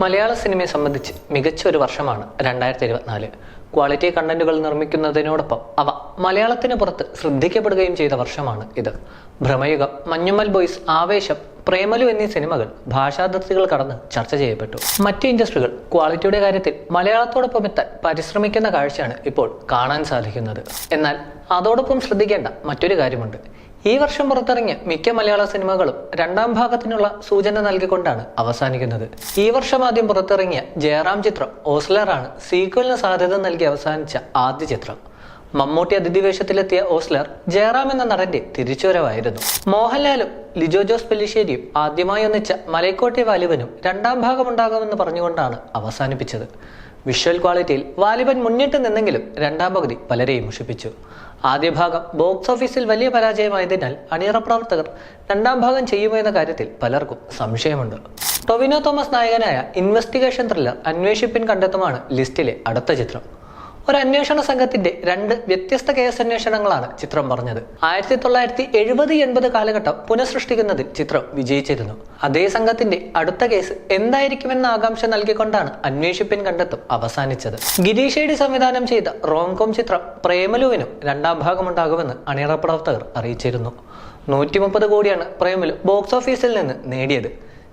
മലയാള സിനിമയെ സംബന്ധിച്ച് മികച്ച ഒരു വർഷമാണ് രണ്ടായിരത്തി ഇരുപത്തിനാല് ക്വാളിറ്റി കണ്ടന്റുകൾ നിർമ്മിക്കുന്നതിനോടൊപ്പം അവ മലയാളത്തിന് പുറത്ത് ശ്രദ്ധിക്കപ്പെടുകയും ചെയ്ത വർഷമാണ് ഇത്. ഭ്രമയുഗം മഞ്ഞുമൽ ബോയ്സ് ആവേശം പ്രേമലു എന്നീ സിനിമകൾ ഭാഷാതിർത്തികൾ കടന്ന് ചർച്ച ചെയ്യപ്പെട്ടു. മറ്റ് ഇൻഡസ്ട്രികൾ ക്വാളിറ്റിയുടെ കാര്യത്തിൽ മലയാളത്തോടൊപ്പം എത്താൻ പരിശ്രമിക്കുന്ന കാഴ്ചയാണ് ഇപ്പോൾ കാണാൻ സാധിക്കുന്നത്. എന്നാൽ അതോടൊപ്പം ശ്രദ്ധിക്കേണ്ട മറ്റൊരു കാര്യമുണ്ട്. ഈ വർഷം പുറത്തിറങ്ങിയ മിക്ക മലയാള സിനിമകളും രണ്ടാം ഭാഗത്തിനുള്ള സൂചന നൽകിക്കൊണ്ടാണ് അവസാനിക്കുന്നത്. ഈ വർഷം ആദ്യം പുറത്തിറങ്ങിയ ജയറാം ചിത്രം ഓസ്ലറാണ് സീക്വലിന് സാധ്യത നൽകി അവസാനിച്ച ആദ്യ ചിത്രം. മമ്മൂട്ടി അതിഥി വേഷത്തിലെത്തിയ ഓസ്ലർ ജയറാം എന്ന നടന്റെ തിരിച്ചുവരവായിരുന്നു. മോഹൻലാലും ലിജോ ജോസ് പെല്ലിശ്ശേരിയും ആദ്യമായി ഒന്നിച്ച മലൈക്കോട്ടെ വാലിബനും രണ്ടാം ഭാഗമുണ്ടാകുമെന്ന് പറഞ്ഞുകൊണ്ടാണ് അവസാനിപ്പിച്ചത്. വിഷ്വൽ ക്വാളിറ്റിയിൽ വാലിബൻ മുന്നിട്ട് നിന്നെങ്കിലും രണ്ടാം പകുതി പലരെയും മുഷിപ്പിച്ചു ആദ്യ ഭാഗം ബോക്സ് ഓഫീസിൽ വലിയ പരാജയമായതിനാൽ അണിയറ പ്രവർത്തകർ രണ്ടാം ഭാഗം ചെയ്യുമോ എന്ന കാര്യത്തിൽ പലർക്കും സംശയമുണ്ട്. ടൊവിനോ തോമസ് നായകനായ ഇൻവെസ്റ്റിഗേഷൻ ത്രില്ലർ അന്വേഷിപ്പിൻ കണ്ടെത്തുമാണ് ലിസ്റ്റിലെ അടുത്ത ചിത്രം. ഒരു അന്വേഷണ സംഘത്തിന്റെ രണ്ട് വ്യത്യസ്ത കേസ് അന്വേഷണങ്ങളാണ് ചിത്രം പറഞ്ഞത്. ആയിരത്തി തൊള്ളായിരത്തി എഴുപത് എൺപത് കാലഘട്ടം പുനഃസൃഷ്ടിക്കുന്നതിൽ ചിത്രം വിജയിച്ചിരുന്നു. അതേ സംഘത്തിന്റെ അടുത്ത കേസ് എന്തായിരിക്കുമെന്ന ആകാംക്ഷ നൽകിക്കൊണ്ടാണ് അന്വേഷിപ്പിൻ കണ്ടെത്തും അവസാനിച്ചത്. ഗിരീഷേടി സംവിധാനം ചെയ്ത റോംകോം ചിത്രം പ്രേമലുവിനും രണ്ടാം ഭാഗമുണ്ടാകുമെന്ന് അണിയറ പ്രവർത്തകർ അറിയിച്ചിരുന്നു. നൂറ്റി മുപ്പത് കോടിയാണ് പ്രേമലു ബോക്സ് ഓഫീസിൽ നിന്ന് നേടിയത്.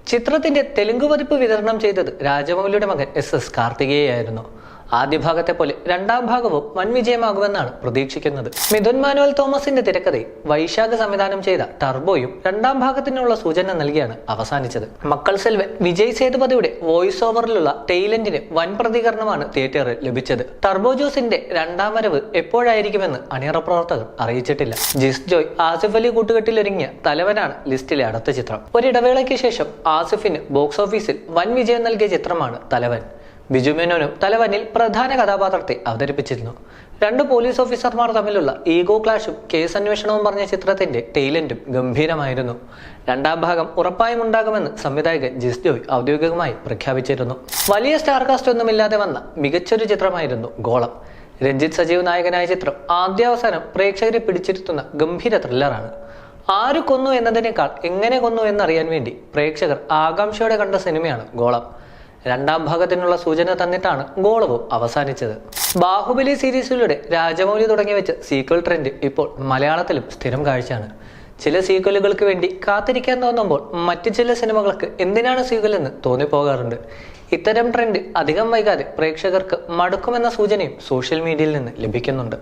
ചിത്രത്തിന്റെ തെലുങ്ക് പതിപ്പ് വിതരണം ചെയ്തത് രാജമൗലിയുടെ മകൻ എസ് എസ് കാർത്തികേയായിരുന്നു. ആദ്യ ഭാഗത്തെ പോലെ രണ്ടാം ഭാഗവും വൻ വിജയമാകുമെന്നാണ് പ്രതീക്ഷിക്കുന്നത്. മിഥുൻ മാനുവൽ തോമസിന്റെ തിരക്കഥയിൽ വൈശാഖ സംവിധാനം ചെയ്ത ടർബോയും രണ്ടാം ഭാഗത്തിനുള്ള സൂചന നൽകിയാണ് അവസാനിച്ചത്. മക്കൾ സെൽവൻ വിജയ് സേതുപതിയുടെ വോയിസ് ഓവറിലുള്ള ടെയിലന്റിന് വൻ പ്രതികരണമാണ് തിയേറ്ററിൽ ലഭിച്ചത്. ടർബോ ജോസിന്റെ രണ്ടാം വരവ് എപ്പോഴായിരിക്കുമെന്ന് അണിയറ പ്രവർത്തകർ അറിയിച്ചിട്ടില്ല. ജിസ് ജോയ് ആസിഫ് അലി കൂട്ടുകെട്ടിലൊരുങ്ങിയ തലവനാണ് ലിസ്റ്റിലെ അടുത്ത ചിത്രം. ഒരിടവേളയ്ക്ക് ശേഷം ആസിഫിന് ബോക്സ് ഓഫീസിൽ വൻ വിജയം നൽകിയ ചിത്രമാണ് തലവൻ. ബിജു മേനോനും തലവനിൽ പ്രധാന കഥാപാത്രത്തെ അവതരിപ്പിച്ചിരുന്നു. രണ്ട് പോലീസ് ഓഫീസർമാർ തമ്മിലുള്ള ഈഗോ ക്ലാഷും കേസ് അന്വേഷണവും പറഞ്ഞ ചിത്രത്തിന്റെ ടെയിലന്റും ഗംഭീരമായിരുന്നു. രണ്ടാം ഭാഗം ഉറപ്പായും ഉണ്ടാകുമെന്ന് സംവിധായകൻ ജിസ് ജോയ് ഔദ്യോഗികമായി പ്രഖ്യാപിച്ചിരുന്നു. വലിയ സ്റ്റാർ കാസ്റ്റ് ഒന്നുമില്ലാതെ വന്ന മികച്ചൊരു ചിത്രമായിരുന്നു ഗോളം. രഞ്ജിത്ത് സജീവ് നായകനായ ചിത്രം ആദ്യാവസാനം പ്രേക്ഷകരെ പിടിച്ചിരുത്തുന്ന ഗംഭീര ത്രില്ലറാണ്. ആര് കൊന്നു എന്നതിനേക്കാൾ എങ്ങനെ കൊന്നു എന്നറിയാൻ വേണ്ടി പ്രേക്ഷകർ ആകാംക്ഷയോടെ കണ്ട സിനിമയാണ് ഗോളം. രണ്ടാം ഭാഗത്തിനുള്ള സൂചന തന്നിട്ടാണ് ഗോളവും അവസാനിച്ചത്. ബാഹുബലി സീരീസിലൂടെ രാജമൗലി തുടങ്ങി വെച്ച സീക്വൽ ട്രെൻഡ് ഇപ്പോൾ മലയാളത്തിലും സ്ഥിരം കാഴ്ചയാണ്. ചില സീക്വലുകൾക്ക് വേണ്ടി കാത്തിരിക്കാൻ തോന്നുമ്പോൾ മറ്റു ചില സിനിമകൾക്ക് എന്തിനാണ് സീക്വൽ എന്ന് തോന്നിപ്പോകാറുണ്ട്. ഇത്തരം ട്രെൻഡ് അധികം വൈകാതെ പ്രേക്ഷകർക്ക് മടുക്കുമെന്ന സൂചനയും സോഷ്യൽ മീഡിയയിൽ നിന്ന് ലഭിക്കുന്നുണ്ട്.